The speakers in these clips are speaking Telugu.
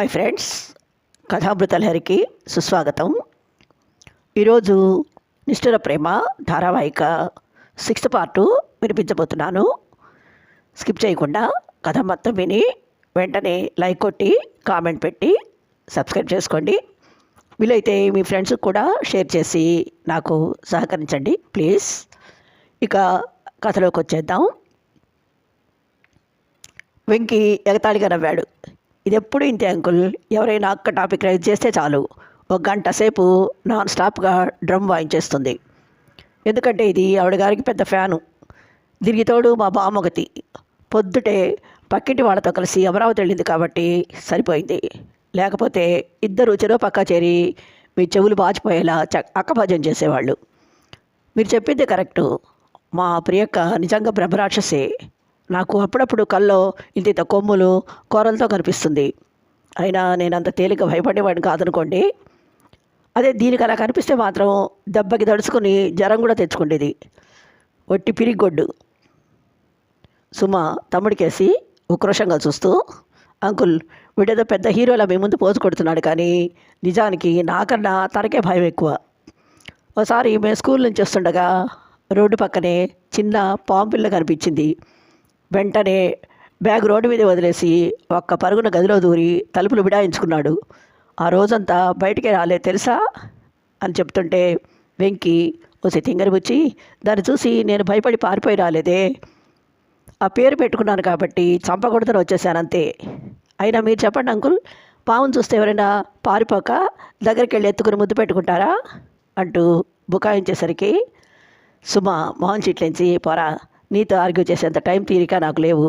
హాయ్ ఫ్రెండ్స్ కథామృతలహరికి సుస్వాగతం. ఈరోజు నిష్ఠుర ప్రేమ ధారావాహిక సిక్స్త్ పార్టు వినిపించబోతున్నాను. స్కిప్ చేయకుండా కథ మొత్తం విని వెంటనే లైక్ కొట్టి కామెంట్ పెట్టి సబ్స్క్రైబ్ చేసుకోండి. వీలైతే మీ ఫ్రెండ్స్ కూడా షేర్ చేసి నాకు సహకరించండి ప్లీజ్. ఇక కథలోకి వచ్చేద్దాం. వెంకీ ఎగతాళిగా నవ్వాడు. ఇది ఎప్పుడు ఇంతే అంకుల్? ఎవరైనా అక్క టాపిక్ రైజ్ చేస్తే చాలు. ఒక గంట సేపు నాన్ స్టాప్గా డ్రమ్ వాయించేస్తుంది. ఎందుకంటే ఇది ఆవిడ గారికి పెద్ద ఫ్యాను. దీనికి తోడు మా బామ్మగతి పొద్దుటే పక్కింటి వాళ్ళతో కలిసి అమరావతి వెళ్ళింది కాబట్టి సరిపోయింది. లేకపోతే ఇద్దరు చెరో పక్క చేరి మీ చెవులు బాచిపోయేలా చ అక్కభజన చేసేవాళ్ళు. మీరు చెప్పింది కరెక్టు. మా ప్రియక్క నిజంగా బ్రహ్మరాక్షసే. నాకు అప్పుడప్పుడు కల్లో ఇంత కొమ్ములు కూరలతో కనిపిస్తుంది. అయినా నేను అంత తేలిక భయపడేవాడిని కాదనుకోండి. అదే దీనికి అలా కనిపిస్తే మాత్రం దెబ్బకి తడుచుకుని జ్వరం కూడా తెచ్చుకుండేది. ఒట్టి పిరిగొడ్డు. సుమ తమ్ముడికేసి ఉక్రోషంగా చూస్తూ అంకుల్ వీడేదో పెద్ద హీరోలా మీ ముందు పోజు కొడుతున్నాడు కానీ నిజానికి నాకన్నా తనకే భయం ఎక్కువ. ఒకసారి మేము స్కూల్ నుంచి వస్తుండగా రోడ్డు పక్కనే చిన్న పాము పిల్ల కనిపించింది. వెంటనే బ్యాగ్ రోడ్డు మీద వదిలేసి ఒక్క పరుగున గదిలో దూరి తలుపులు బిడాయించుకున్నాడు ఆ రోజంతా బయటికే రాలే తెలుసా? అని చెప్తుంటే వెంకి ఓసి తింగరి వచ్చి దాన్ని చూసి నేను భయపడి పారిపోయి రాలేదే. ఆ పేరు పెట్టుకున్నాను కాబట్టి చంపకూడదని వచ్చేసానంతే. అయినా మీరు చెప్పండి అంకుల్ పావును చూస్తే ఎవరైనా పారిపోక దగ్గరికి వెళ్ళి ఎత్తుకుని ముద్దు పెట్టుకుంటారా? అంటూ బుకాయించేసరికి సుమ మోహన్ చిట్లించి పోరా. నీతో ఆర్గ్యూ చేసేంత టైం తీరిక నాకు లేవు.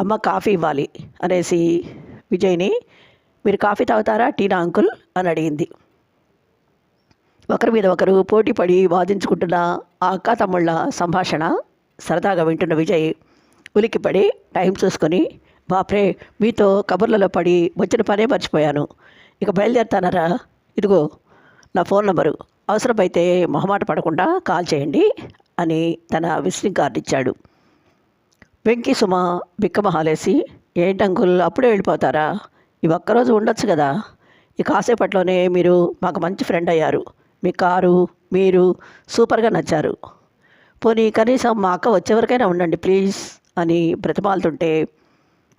అమ్మ కాఫీ ఇవ్వాలి అనేసి విజయ్ని మీరు కాఫీ తాగుతారా టీనా అంకుల్ అని అడిగింది. ఒకరి మీద ఒకరు పోటీ పడి వాదించుకుంటున్న ఆ అక్క తమ్ముళ్ళ సంభాషణ సరదాగా వింటున్న విజయ్ ఉలిక్కిపడి టైం చూసుకొని బాప్రే మీతో కబుర్లలో పడి వచ్చిన పనే మర్చిపోయాను. ఇక బయలుదేరుతానరా? ఇదిగో నా ఫోన్ నెంబరు అవసరమైతే మొహమాట పడకుండా కాల్ చేయండి. అని తన విజిటింగ్ కార్డు ఇచ్చాడు వెంకీ సుమ బిక్కమహాలేసి ఏంటి అంకుల్ అప్పుడే వెళ్ళిపోతారా? ఈ ఒక్కరోజు ఉండొచ్చు కదా? ఈ కాసేపట్లోనే మీరు మాకు మంచి ఫ్రెండ్ అయ్యారు. మీ కారు మీరు సూపర్గా నచ్చారు. పోనీ కనీసం మా అక్క వచ్చేవరకైనా ఉండండి ప్లీజ్ అని బ్రతిమాలుతుంటే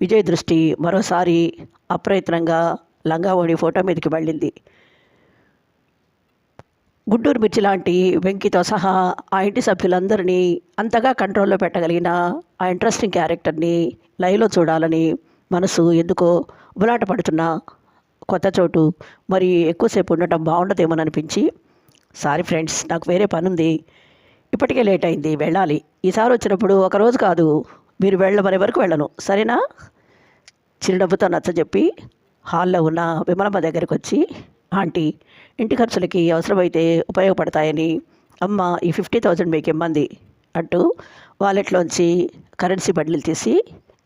విజయ్ దృష్టి మరోసారి అప్రయత్నంగా లంగావోడి ఫోటో మీదకి వెళ్ళింది. గుంటూరు మిర్చి లాంటి వెంకితో సహా ఆ ఇంటి సభ్యులందరినీ అంతగా కంట్రోల్లో పెట్టగలిగిన ఆ ఇంట్రెస్టింగ్ క్యారెక్టర్ని లైవ్లో చూడాలని మనసు ఎందుకో ఉబలాట పడుతున్న కొత్త చోటు మరి ఎక్కువసేపు ఉండటం బాగుండదేమో అనిపించి సారీ ఫ్రెండ్స్ నాకు వేరే పని ఉంది ఇప్పటికే లేట్ అయింది వెళ్ళాలి. ఈసారి వచ్చినప్పుడు ఒకరోజు కాదు మీరు వెళ్ళమనే వరకు వెళ్ళను. సరేనా? చిరునవ్వుతో నచ్చజెప్పి హాల్లో ఉన్న విమలమ్మ దగ్గరికి వచ్చి ఆంటీ ఇంటి ఖర్చులకి అవసరమైతే ఉపయోగపడతాయని అమ్మ ఈ ఫిఫ్టీ థౌజండ్ మీకు ఇమ్మంది అంటూ వాలెట్లోంచి కరెన్సీ బండ్లు తీసి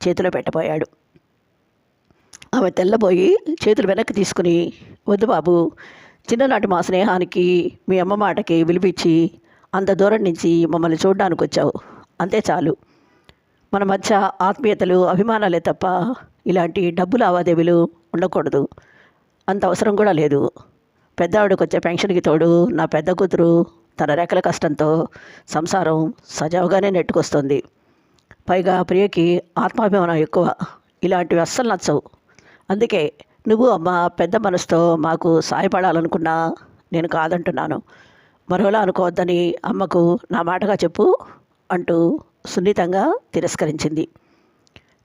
చేతిలో పెట్టబోయాడు. ఆమె తెల్లబోయి చేతులు వెనక్కి తీసుకుని వద్దు బాబు చిన్ననాటి మా స్నేహానికి మీ అమ్మ మాటకి విలిపించి అంత దూరం నుంచి మమ్మల్ని చూడడానికి వచ్చావు. అంతే చాలు. మన మధ్య ఆత్మీయతలు అభిమానాలే తప్ప ఇలాంటి డబ్బు లావాదేవీలు ఉండకూడదు. అంత అవసరం కూడా లేదు. పెద్దావిడకి వచ్చే పెన్షన్కి తోడు నా పెద్ద కూతురు తన రెక్కల కష్టంతో సంసారం సజావుగానే నెట్టుకొస్తుంది. పైగా ప్రియకి ఆత్మాభిమానం ఎక్కువ. ఇలాంటివి అస్సలు నచ్చవు. అందుకే నువ్వు అమ్మ పెద్ద మనసుతో మాకు సాయపడాలనుకున్నా నేను కాదంటున్నాను. మరోలా అనుకోవద్దని అమ్మకు నా మాటగా చెప్పు అంటూ సున్నితంగా తిరస్కరించింది.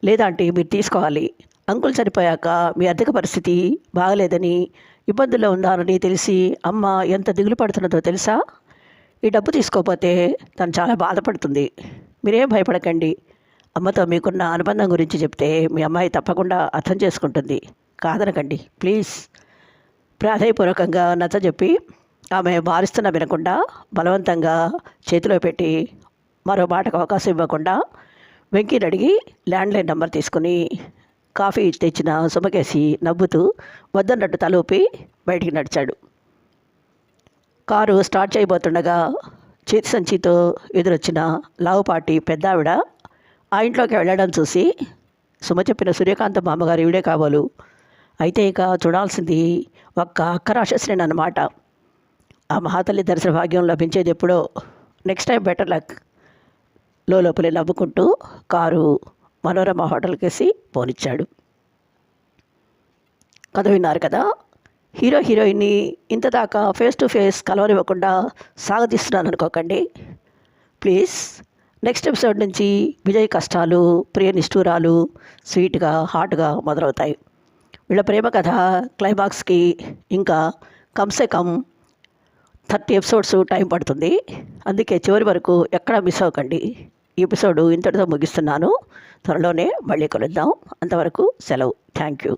లేదంటే మీరు తీసుకోవాలి. అంకుల్ చనిపోయాక మీ ఆర్థిక పరిస్థితి బాగలేదని ఇబ్బందుల్లో ఉన్నారని తెలిసి అమ్మ ఎంత దిగులు పడుతున్నదో తెలుసా? ఈ డబ్బు తీసుకోకపోతే తను చాలా బాధపడుతుంది. మీరేం భయపడకండి. అమ్మతో మీకున్న అనుబంధం గురించి చెప్తే మీ అమ్మాయి తప్పకుండా అర్థం చేసుకుంటుంది. కాదనకండి. ప్లీజ్. ప్రాధాయపూర్వకంగా నచ్చజెప్పి ఆమె భారిస్తున్న వినకుండా బలవంతంగా చేతిలో పెట్టి మరో మాటకు అవకాశం ఇవ్వకుండా వెంకీని అడిగి ల్యాండ్లైన్ నెంబర్ తీసుకుని కాఫీ తెచ్చిన సుమకేసి నవ్వుతూ వద్దన్నట్టు తలూపి బయటికి నడిచాడు. కారు స్టార్ట్ చేయబోతుండగా చేతి సంచితో ఎదురొచ్చిన లావుపాటి పెద్దావిడ ఆ ఇంట్లోకి వెళ్ళడం చూసి సుమ చెప్పిన సూర్యకాంత మామగారు ఈవిడే కావాలు అయితే ఇక చూడాల్సింది ఒక్క అక్క రాక్షసుని అన్నమాట. ఆ మహాతల్లి దర్శన భాగ్యం లభించేది ఎప్పుడో నెక్స్ట్ టైం బెటర్ లక్ లోపలే నవ్వుకుంటూ కారు మనోరమ హోటల్కేసి పోనిచ్చాడు. కథ విన్నారు కదా హీరో హీరోయిన్ని ఇంత దాకా ఫేస్ టు ఫేస్ కలవనివ్వకుండా సాగతీస్తున్నాను అనుకోకండి. ప్లీజ్ నెక్స్ట్ ఎపిసోడ్ నుంచి విజయ్ కష్టాలు ప్రియ నిష్ఠూరాలు స్వీట్గా హాట్గా మొదలవుతాయి. వీళ్ళ ప్రేమ కథ క్లైమాక్స్కి ఇంకా కమ్సే కమ్ థర్టీ ఎపిసోడ్స్ టైం పడుతుంది. అందుకే చివరి వరకు ఎక్కడా మిస్ అవ్వకండి. ఈ ఎపిసోడ్ ఇంతటితో ముగిస్తున్నాను. త్వరలోనే మళ్ళీ కలుద్దాం. అంతవరకు సెలవు. Thank you.